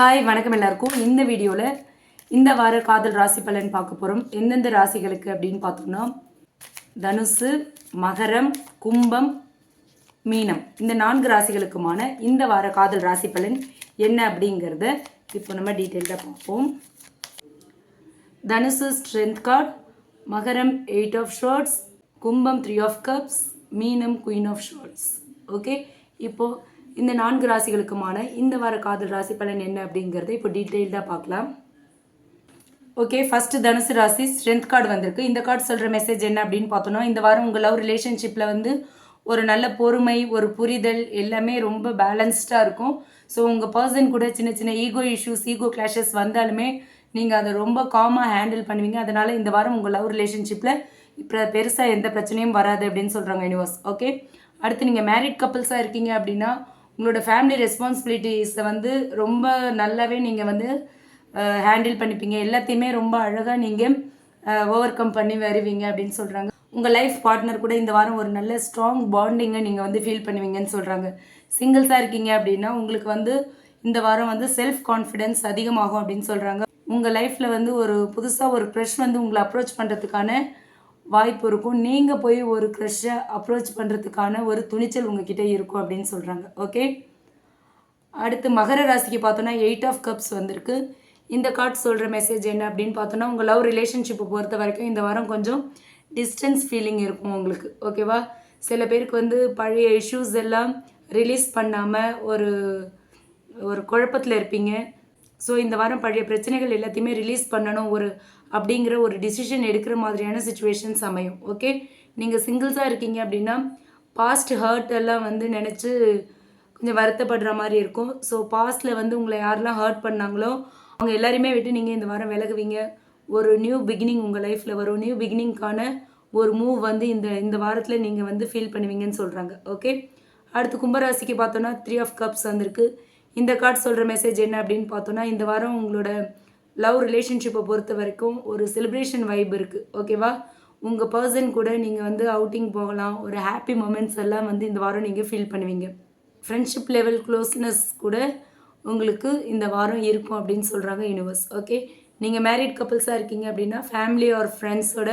Hi வணக்கம் எல்லாருக்கும். இந்த வீடியோவில் இந்த வார காதல் ராசி பலன் பார்க்க போகிறோம் எந்தெந்த ராசிகளுக்கு அப்படின்னு பார்த்தோம்னா தனுசு மகரம் கும்பம் மீனம். இந்த நான்கு ராசிகளுக்குமான இந்த வார காதல் ராசி பலன் என்ன அப்படிங்கிறத இப்போ நம்ம டீட்டெயில்டாக பார்ப்போம். தனுசு ஸ்ட்ரென்த் கார்டு. மகரம் எயிட் ஆஃப் ஷார்ட்ஸ். கும்பம் த்ரீ ஆஃப் கப்ஸ். மீனம் குயின் ஆஃப் ஷார்ட்ஸ். ஓகே? இப்போது இந்த நான்கு ராசிகளுக்குமான இந்த வார காதல் ராசி பலன் என்ன அப்படிங்கிறத இப்போ டீட்டெயில்டாக பார்க்கலாம். ஓகே ஃபர்ஸ்ட் தனுசு ராசி ஸ்ட்ரென்த் கார்டு வந்திருக்கு. இந்த கார்டு சொல்கிற மெசேஜ் என்ன அப்படின்னு பார்த்தோன்னா இந்த வாரம் உங்கள் லவ் ரிலேஷன்ஷிப்பில் வந்து ஒரு நல்ல பொறுமை ஒரு புரிதல் எல்லாமே ரொம்ப பேலன்ஸ்டாக இருக்கும். ஸோ உங்கள் பர்சன் கூட சின்ன சின்ன ஈகோ இஷ்யூஸ் ஈகோ கிளாஷஸ் வந்தாலுமே நீங்கள் அதை ரொம்ப காமாக ஹேண்டில் பண்ணுவீங்க. அதனால் இந்த வாரம் உங்கள் லவ் ரிலேஷன்ஷிப்பில் இப்போ பெருசாக எந்த பிரச்சனையும் வராது அப்படின்னு சொல்கிறாங்க யூனிவர்ஸ் ஓகே அடுத்து நீங்கள் மேரிட் கப்புள்ஸாக இருக்கீங்க அப்படின்னா உங்களோட ஃபேமிலி ரெஸ்பான்சிபிலிட்டிஸை வந்து ரொம்ப நல்லாவே நீங்கள் வந்து ஹேண்டில் பண்ணிப்பீங்க. எல்லாத்தையுமே ரொம்ப அழகாக நீங்கள் ஓவர் கம் பண்ணி வருவீங்க அப்படின்னு சொல்கிறாங்க உங்கள் லைஃப் பார்ட்னர் கூட இந்த வாரம் ஒரு நல்ல ஸ்ட்ராங் பாண்டிங்கை நீங்கள் வந்து ஃபீல் பண்ணுவீங்கன்னு சொல்கிறாங்க சிங்கிள்ஸாக இருக்கீங்க அப்படின்னா உங்களுக்கு வந்து இந்த வாரம் வந்து செல்ஃப் கான்ஃபிடென்ஸ் அதிகமாகும் அப்படின்னு சொல்கிறாங்க உங்கள் லைஃப்பில் வந்து ஒரு புதுசாக ஒரு க்ரஷ் வந்து உங்களை அப்ரோச் பண்ணுறதுக்கான வாய்ப்பு இருக்கும். நீங்கள் போய் ஒரு க்ரஷ்ஷை அப்ரோச் பண்ணுறதுக்கான ஒரு துணிச்சல் உங்ககிட்ட இருக்கும் அப்படின்னு சொல்கிறாங்க ஓகே அடுத்து மகர ராசிக்கு பார்த்தோன்னா எயிட் ஆஃப் கப்ஸ் வந்திருக்கு. இந்த கார்ட் சொல்கிற மெசேஜ் என்ன அப்படின்னு பார்த்தோன்னா உங்கள் லவ் ரிலேஷன்ஷிப்பை பொறுத்த வரைக்கும் இந்த வாரம் கொஞ்சம் டிஸ்டன்ஸ் ஃபீலிங் இருக்கும் உங்களுக்கு. ஓகேவா சில பேருக்கு வந்து பழைய இஷ்யூஸ் எல்லாம் ரிலீஸ் பண்ணாமல் ஒரு ஒரு குழப்பத்தில் இருப்பீங்க. ஸோ இந்த வாரம் பழைய பிரச்சனைகள் எல்லாத்தையுமே ரிலீஸ் பண்ணணும். ஒரு அப்படிங்கிற ஒரு டிசிஷன் எடுக்கிற மாதிரியான சுச்சுவேஷன்ஸ் அமையும் ஓகே நீங்கள் சிங்கிள்ஸாக இருக்கீங்க அப்படின்னா பாஸ்ட் ஹர்ட் எல்லாம் வந்து நினச்சி கொஞ்சம் வருத்தப்படுற மாதிரி இருக்கும். ஸோ பாஸ்ட்டில் வந்து உங்களை யாரெல்லாம் ஹர்ட் பண்ணாங்களோ அவங்க எல்லாருமே விட்டு நீங்கள் இந்த வாரம் விலகுவீங்க. ஒரு நியூ பிகினிங் உங்கள் லைஃப்பில் வரும். நியூ பிகினிங்க்கான ஒரு மூவ் வந்து இந்த இந்த வாரத்தில் நீங்கள் வந்து ஃபீல் பண்ணுவீங்கன்னு சொல்கிறாங்க ஓகே அடுத்து கும்பராசிக்கு பார்த்தோன்னா த்ரீ ஆஃப் கப்ஸ் வந்திருக்கு. இந்த கார்டு சொல்கிற மெசேஜ் என்ன அப்படின்னு பார்த்தோன்னா இந்த வாரம் உங்களோட லவ் ரிலேஷன்ஷிப்பை பொறுத்த வரைக்கும் ஒரு செலிப்ரேஷன் வைப் இருக்குது ஓகேவா உங்கள் பர்சன் கூட நீங்கள் வந்து அவுட்டிங் போகலாம். ஒரு ஹாப்பி மூமெண்ட்ஸ் எல்லாம் வந்து இந்த வாரம் நீங்கள் ஃபீல் பண்ணுவீங்க. ஃப்ரெண்ட்ஷிப் லெவல் க்ளோஸ்னஸ் கூட உங்களுக்கு இந்த வாரம் இருக்கும் அப்படின்னு சொல்கிறாங்க யூனிவர்ஸ் ஓகே நீங்கள் மேரிட் கப்புள்ஸாக இருக்கீங்க அப்படின்னா ஃபேமிலி ஆர் ஃப்ரெண்ட்ஸோட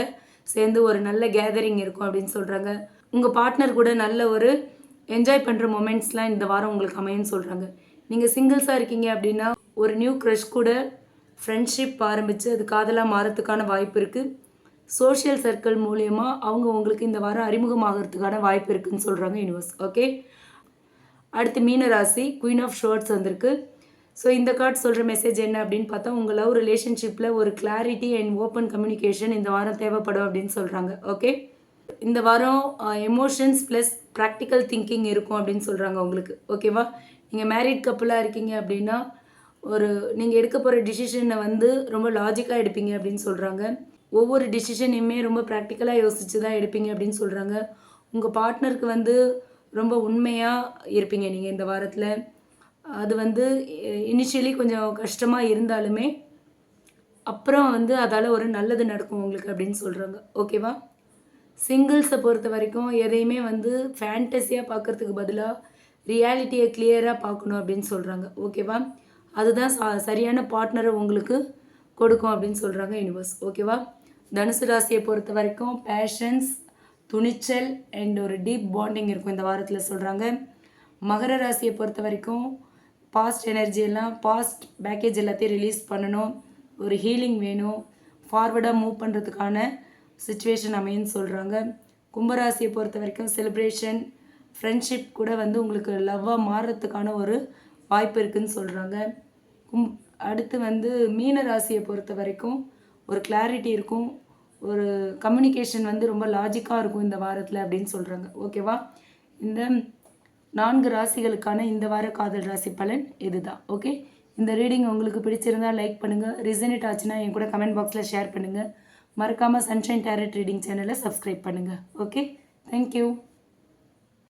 சேர்ந்து ஒரு நல்ல கேதரிங் இருக்கும் அப்படின்னு சொல்கிறாங்க உங்கள் பார்ட்னர் கூட நல்ல ஒரு என்ஜாய் பண்ணுற மொமெண்ட்ஸ்லாம் இந்த வாரம் உங்களுக்கு அமையன்னு சொல்கிறாங்க நீங்கள் சிங்கிள்ஸாக இருக்கீங்க அப்படின்னா ஒரு நியூ க்ரஷ் கூட ஃப்ரெண்ட்ஷிப் ஆரம்பித்து அது காதலாக மாறத்துக்கான வாய்ப்பு இருக்குது சோஷியல் சர்க்கிள் மூலயமா அவங்க உங்களுக்கு இந்த வாரம் அறிமுகமாகறதுக்கான வாய்ப்பு இருக்குன்னு சொல்கிறாங்க யூனிவர்ஸ் ஓகே அடுத்து மீனராசி குயின் ஆஃப் ஷோர்ட்ஸ் வந்திருக்கு. ஸோ இந்த கார்டு சொல்கிற மெசேஜ் என்ன அப்படின்னு பார்த்தா உங்கள் லவ் ரிலேஷன்ஷிப்பில் ஒரு கிளாரிட்டி அண்ட் ஓப்பன் கம்யூனிகேஷன் இந்த வாரம் தேவைப்படும் அப்படின்னு சொல்கிறாங்க ஓகே இந்த வாரம் எமோஷன்ஸ் ப்ளஸ் ப்ராக்டிக்கல் திங்கிங் இருக்கும் அப்படின்னு சொல்கிறாங்க உங்களுக்கு. ஓகேவா நீங்கள் மேரிட் கப்புளாக இருக்கீங்க அப்படின்னா ஒரு நீங்கள் எடுக்க போகிற டிசிஷனை வந்து ரொம்ப லாஜிக்காக எடுப்பீங்க அப்படின்னு சொல்கிறாங்க ஒவ்வொரு டிசிஷனையுமே ரொம்ப ப்ராக்டிக்கலாக யோசித்து தான் எடுப்பீங்க அப்படின்னு சொல்கிறாங்க உங்கள் பார்ட்னருக்கு வந்து ரொம்ப உண்மையாக இருப்பீங்க நீங்கள் இந்த வாரத்தில். அது வந்து இனிஷியலி கொஞ்சம் கஷ்டமாக இருந்தாலுமே அப்புறம் வந்து அதால் ஒரு நல்லது நடக்கும் உங்களுக்கு அப்படின்னு சொல்கிறாங்க ஓகேவா சிங்கிள்ஸை பொறுத்த வரைக்கும் எதையுமே வந்து ஃபேண்டஸியாக பார்க்குறதுக்கு பதிலாக ரியாலிட்டியை கிளியராக பார்க்கணும் அப்படின்னு சொல்கிறாங்க ஓகேவா அதுதான் சரியான பார்ட்னரை உங்களுக்கு கொடுக்கும் அப்படின்னு சொல்கிறாங்க யூனிவர்ஸ் ஓகேவா தனுசு ராசியை பொறுத்த வரைக்கும் பேஷன்ஸ் துணிச்சல் அண்ட் ஒரு டீப் பாண்டிங் இருக்கும் இந்த வாரத்தில் சொல்கிறாங்க மகர ராசியை பொறுத்த வரைக்கும் பாஸ்ட் எனர்ஜி எல்லாம் பாஸ்ட் பேக்கேஜ் எல்லாத்தையும் ரிலீஸ் பண்ணணும். ஒரு ஹீலிங் வேணும். ஃபார்வர்டாக மூவ் பண்ணுறதுக்கான சுச்சுவேஷன் அமையுன்னு சொல்கிறாங்க கும்பராசியை பொறுத்த வரைக்கும் செலிப்ரேஷன் ஃப்ரெண்ட்ஷிப் கூட வந்து உங்களுக்கு லவ்வாக மாறுறதுக்கான ஒரு வாய்ப்பு இருக்குதுன்னு சொல்கிறாங்க கும் அடுத்து வந்து மீன ராசியை பொறுத்த வரைக்கும் ஒரு கிளாரிட்டி இருக்கும். ஒரு கம்யூனிகேஷன் வந்து ரொம்ப லாஜிக்காக இருக்கும் இந்த வாரத்தில் அப்படின்னு சொல்கிறாங்க ஓகேவா இந்த நான்கு ராசிகளுக்கான இந்த வார காதல் ராசி பலன் இதுதான். ஓகே இந்த ரீடிங் உங்களுக்கு பிடிச்சிருந்தா லைக் பண்ணுங்கள் ரிசனேட் ஆச்சுன்னா என் கூட கமெண்ட் பாக்ஸில் ஷேர் பண்ணுங்கள் மறக்காமல் சன்ஷைன் டேரட் ரீடிங் சேனலை சப்ஸ்கிரைப் பண்ணுங்கள் ஓகே தேங்க்யூ